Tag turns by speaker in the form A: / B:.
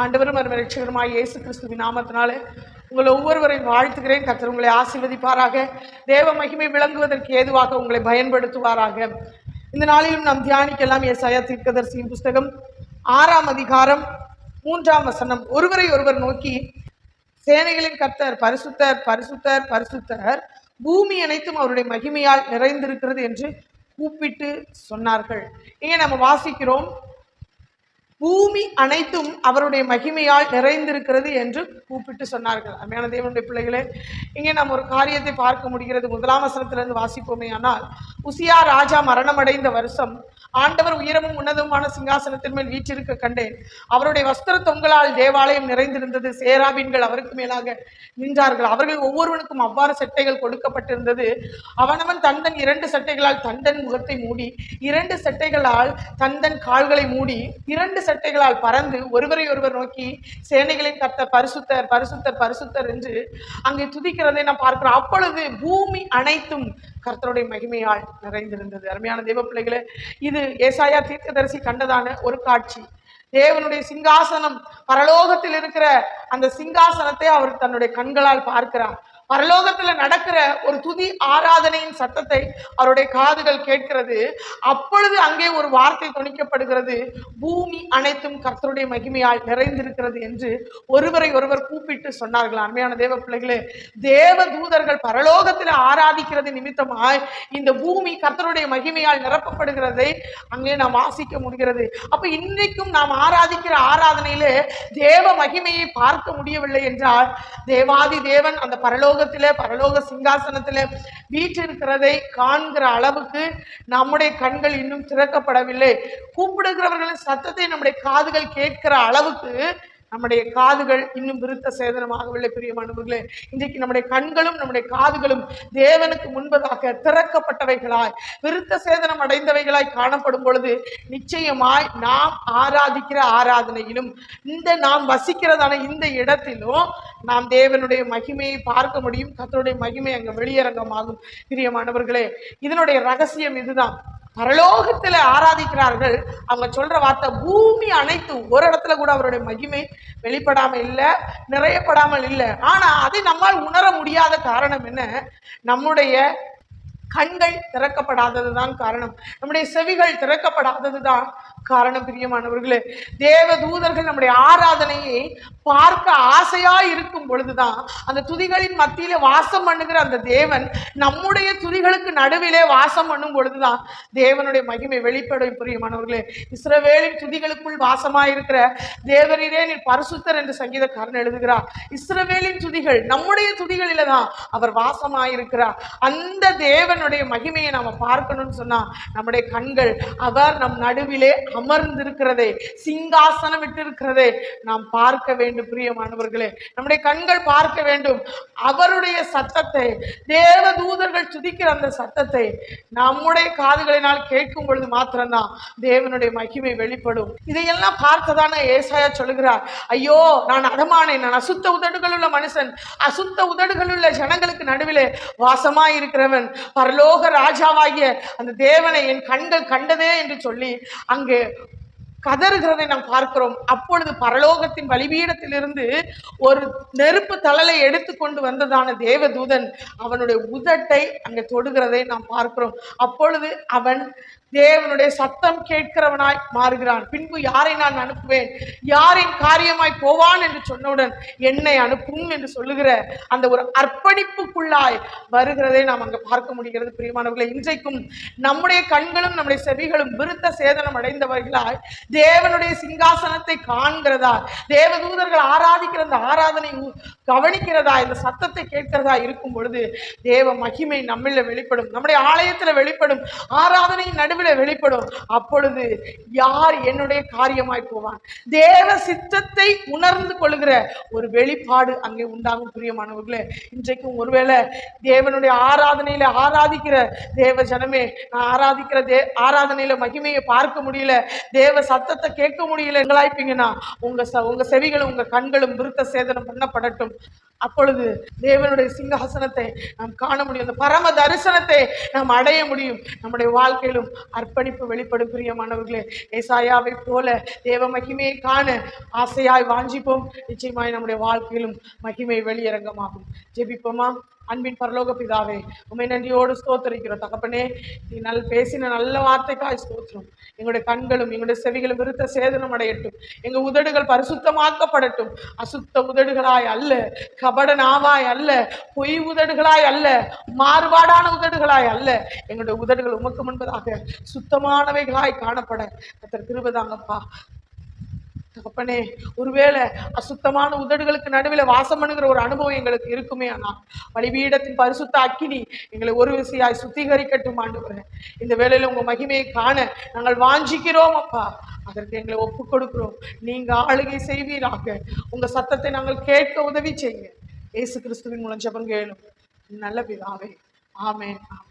A: ஆண்டவரும் அருமை ரட்சகருமாய் இயேசு கிறிஸ்துவின் நாமத்தினால உங்களை ஒவ்வொருவரையும் வாழ்த்துகிறேன். கர்த்தர் உங்களை ஆசீர்வதிப்பாராக. தேவ மகிமை விளங்குவதற்கு ஏதுவாக உங்களை பயன்படுத்துவாராக. இந்த நாளிலும் நாம் தியானிக்கலாம். ஏசாயா தீர்க்கதரிசியின் புஸ்தகம் ஆறாம் அதிகாரம் மூன்றாம் வசனம். ஒருவரை ஒருவர் நோக்கி சேனைகளின் கர்த்தர் பரிசுத்தர் பரிசுத்தர் பரிசுத்தர் பூமி அனைத்தும் அவருடைய மகிமையால் நிறைந்திருக்கிறது என்று கூப்பிட்டு சொன்னார்கள். இங்கே நம்ம வாசிக்கிறோம். பூமி அனைத்தும் அவருடைய மகிமையால் நிறைந்திருக்கிறது என்று கூப்பிட்டு சொன்னார்கள். அருமையான தேவனுடைய பிள்ளைகளே இங்கே நாம் ஒரு காரியத்தை பார்க்க முடிகிறது. முதலாம் வசனத்திலிருந்து வாசிப்போமே. ஆனால் உசியா ராஜா மரணமடைந்த வருஷம் ஆண்டவர் உயரமும் உன்னதமான சிங்காசனத்தின் மேல் வீற்றிருக்க கண்டேன். அவருடைய வஸ்திர தொங்கலால் தேவாலயம் நிறைந்திருந்தது. சேராபீன்கள் அவருக்கு மேலாக நின்றார்கள். அவர்கள் ஒவ்வொருவனுக்கும் அவ்வாறு சட்டைகள் கொடுக்கப்பட்டிருந்தது. அவனவன் தந்தன் இரண்டு சட்டைகளால் தந்தன் முகத்தை மூடி இரண்டு சட்டைகளால் தந்தன் கால்களை மூடி இரண்டு சட்டைகளால் பறந்து ஒருவரை ஒருவர் நோக்கி சேனைகளின் கத்த பரிசுத்தர் பரிசுத்தர் பரிசுத்தர் என்று அங்கே துதிக்கிறதை நான் பார்க்கிறோம். அப்பொழுது பூமி அனைத்தும் கர்த்தருடைய மகிமையால் நிறைந்திருந்தது. அருமையான தெய்வ பிள்ளைகளே இது ஏசாயா தீர்க்கதரிசி கண்டதான ஒரு காட்சி. தேவனுடைய சிங்காசனம் பரலோகத்தில் இருக்கிற அந்த சிங்காசனத்தை அவர் தன்னுடைய கண்களால் பார்க்கிறார். பரலோகத்துல நடக்கிற ஒரு துதி ஆராதனையின் சத்தத்தை அவருடைய காதுகள் கேட்கிறது. அப்பொழுது அங்கே ஒரு வார்த்தை துணிக்கப்படுகிறது. பூமி அனைத்தும் கர்த்தருடைய மகிமையால் நிறைந்திருக்கிறது என்று ஒருவரை ஒருவர் கூப்பிட்டு சொன்னார்கள். அருமையான தேவ பிள்ளைகளே தேவ தூதர்கள் பரலோகத்தில் ஆராதிக்கிறது நிமித்தமாய் இந்த பூமி கர்த்தருடைய மகிமையால் நிரப்பப்படுகிறதை அங்கே நாம் வாசிக்க முடிகிறது. அப்ப இன்றைக்கும் நாம் ஆராதிக்கிற ஆராதனையிலே தேவ மகிமையை பார்க்க முடியவில்லை என்றால் தேவாதி தேவன் அந்த பரலோக பரலோகத்திலே பரலோக சிங்காசனத்திலே வீற்றிருக்கிறதை காண்கிற அளவுக்கு நம்முடைய கண்கள் இன்னும் திறக்கப்படவில்லை. கூப்பிடுகிறவர்களின் சத்தத்தை நம்முடைய காதுகள் கேட்கிற அளவுக்கு நம்முடைய காதுகள் இன்னும் விருத்த சேதனமாகவில்லை பிரியமானவர்களே இன்றைக்கு நம்முடைய கண்களும் நம்முடைய காதுகளும் தேவனுக்கு முன்பதாக திறக்கப்பட்டவைகளாய் விருத்த சேதனம் அடைந்தவைகளாய் காணப்படும் பொழுது நிச்சயமாய் நாம் ஆராதிக்கிற ஆராதனையிலும் இந்த நாம் வசிக்கிறதான இந்த இடத்திலும் நாம் தேவனுடைய மகிமையை பார்க்க முடியும் கத்தருடைய மகிமை அங்கே வெளியரங்கமாகும். பிரியமானவர்களே இதனுடைய ரகசியம் இதுதான். பரலோகத்தில் ஆராதிக்கிறார்கள். அவங்க சொல்ற வார்த்தை பூமி அனைத்தும் ஒரு இடத்துல கூட அவருடைய மகிமை வெளிப்படாமல் இல்லை நிறையப்படாமல் இல்லை. ஆனா அதை நம்மால் உணர முடியாத காரணம் என்ன? நம்முடைய கண்கள் திறக்கப்படாதது தான் காரணம். நம்முடைய செவிகள் திறக்கப்படாதது தான் காரணம் பிரியமானவர்களே தேவ தூதர்கள் நம்முடைய ஆராதனையை பார்க்க ஆசையா இருக்கும் பொழுதுதான் அந்த துதிகளின் மத்தியில வாசம் பண்ணுகிற அந்த தேவன் நம்முடைய துதிகளுக்கு நடுவிலே வாசம் பண்ணும் பொழுதுதான் தேவனுடைய மகிமை வெளிப்படும். பிரியமானவர்களே இஸ்ரவேலின் துதிகளுக்குள் வாசமாயிருக்கிற தேவனிலே நீ பரிசுத்தர் என்று சங்கீதக்காரன் எழுதுகிறார். இஸ்ரவேலின் துதிகள் நம்முடைய துதிகளில தான் அவர் வாசமாயிருக்கிறார் அந்த தேவனுடைய மகிமையை நாம பார்க்கணும்னு சொன்னா நம்முடைய கண்கள் அவர் நம் நடுவிலே அமர்ந்திருக்கிறதே சிங்காசனம் விட்டிருக்கிறதே நாம் பார்க்க வேண்டும் பிரியமானவர்களே. நம்முடைய கண்கள் பார்க்க வேண்டும். அவருடைய சத்தத்தை தேவ தூதர்கள் துதிக்கிற அந்த சத்தத்தை நம்முடைய காதுகளினால் கேட்கும் பொழுது மாத்திரம்தான் தேவனுடைய மகிமை வெளிப்படும். இதையெல்லாம் பார்த்ததான ஏசாயா சொல்லுகிறார் ஐயோ நான் அடமானேன். நான் அசுத்த உதடுகள் உள்ள மனுஷன். அசுத்த உதடுகள் உள்ள ஜனங்களுக்கு நடுவிலே வாசமாய் இருக்கிறவன். பரலோக ராஜாவாகிய அந்த தேவனை என் கண்கள் கண்டதே என்று சொல்லி அங்கே கதறுகிறதை நாம் பார்க்கிறோம். அப்பொழுது பரலோகத்தின் பலிபீடத்திலிருந்து ஒரு நெருப்பு தழலை எடுத்து கொண்டு வந்ததான தேவதூதன் அவனுடைய உதட்டை அங்கே தொடுகிறதை நாம் பார்க்கிறோம். அப்பொழுது அவன் தேவனுடைய சத்தம் கேட்கிறவனாய் மாறுகிறான். பின்பு யாரை நான் அனுப்புவேன்? யாரின் காரியமாய் போவான் என்று சொன்னவுடன் என்னை அனுப்பும் என்று சொல்லுகிற அந்த ஒரு அர்ப்பணிப்புக்குள்ளாய் வருகிறதை நாம் அங்கே பார்க்க முடிகிறது பிரியமானவர்களை. இன்றைக்கும் நம்முடைய கண்களும் நம்முடைய செவிகளும் விருத்த சேதனம் அடைந்தவர்களாய் தேவனுடைய சிங்காசனத்தை காண்கிறதா? தேவதூதர்கள் ஆராதிக்கிற அந்த ஆராதனை கவனிக்கிறதா? இந்த சத்தத்தை கேட்கிறதா இருக்கும் பொழுது தேவ மகிமை நம்மள வெளிப்படும் நம்முடைய ஆலயத்துல வெளிப்படும் ஆராதனையின் நடுவில் வெளிப்படும். அப்பொழுது யார் என்னுடைய காரியமாய் போவான்? தேவ சித்தத்தை உணர்ந்து கொள்கிற ஒரு வெளிப்பாடு அங்கே உண்டாகும் பிரியமானவர்களே. இன்றைக்கும் ஒருவேளை தேவனுடைய ஆராதனையில ஆராதிக்கிற தேவ ஜனமே நான் ஆராதிக்கிற தே ஆராதனையில மகிமையை பார்க்க முடியல தேவ சத்தத்தை கேட்க முடியல எங்களாய்ப்பீங்கன்னா உங்க ச உங்க செவிகளும் உங்க கண்களும் விருத்த சேதனம் பண்ணப்படட்டும். அப்பொழுது தேவனுடைய சிங்காசனத்தை நாம் காண முடியும். அந்த பரம தரிசனத்தை நாம் அடைய முடியும். நம்முடைய வாழ்க்கையிலும் அர்ப்பணிப்பு வெளிப்படும் பிரியமானவர்களே ஏசாயாவை போல தேவ மகிமையை காண ஆசையாய் வாஞ்சிப்போம். நிச்சயமாய் நம்முடைய வாழ்க்கையிலும் மகிமை வெளியரங்கமாகும். ஜெபிப்போமா? அன்பின் பரலோக பிதாவே உமை நன்றியோடு ஸ்தோத்தரிக்கிறோம். தகப்பனே நீ நல் பேசின நல்ல வார்த்தைக்காய் ஸ்தோத்திரம். எங்களுடைய கண்களும் எங்களுடைய செவிகளும் விருத்த சேதனம் அடையட்டும். எங்க உதடுகள் பரிசுத்தமாக்கப்படட்டும். அசுத்த உதடுகளாய் அல்ல கபட நாவாய் அல்ல பொய் உதடுகளாய் அல்ல மாறுபாடான உதடுகளாய் அல்ல. எங்களுடைய உதடுகள் உமக்கு முன்பதாக சுத்தமானவைகளாய் காணப்பட. கத்தர் கிருபதாங்கப்பா தகப்பனே ஒருவேளை அசுத்தமான உதடுகளுக்கு நடுவில் வாசம் பண்ணுகிற ஒரு அனுபவம் எங்களுக்கு இருக்குமே ஆனால் பலிபீடத்தின் பரிசுத்த அக்கினி எங்களை ஒரு விசையாய் சுத்திகரிக்கட்டும் ஆண்டு இந்த வேளையில உங்க மகிமையை காண நாங்கள் வாஞ்சிக்கிறோம் அப்பா. அதற்கு எங்களை ஒப்பு கொடுக்கிறோம். நீங்க ஆளுகை செய்வீராக. உங்க சத்தத்தை நாங்கள் கேட்க உதவி செய்யுங்க. இயேசு கிறிஸ்துவின் மூலம் ஜபம் கேளும். நல்ல பிதாவே. ஆமென் ஆமென்.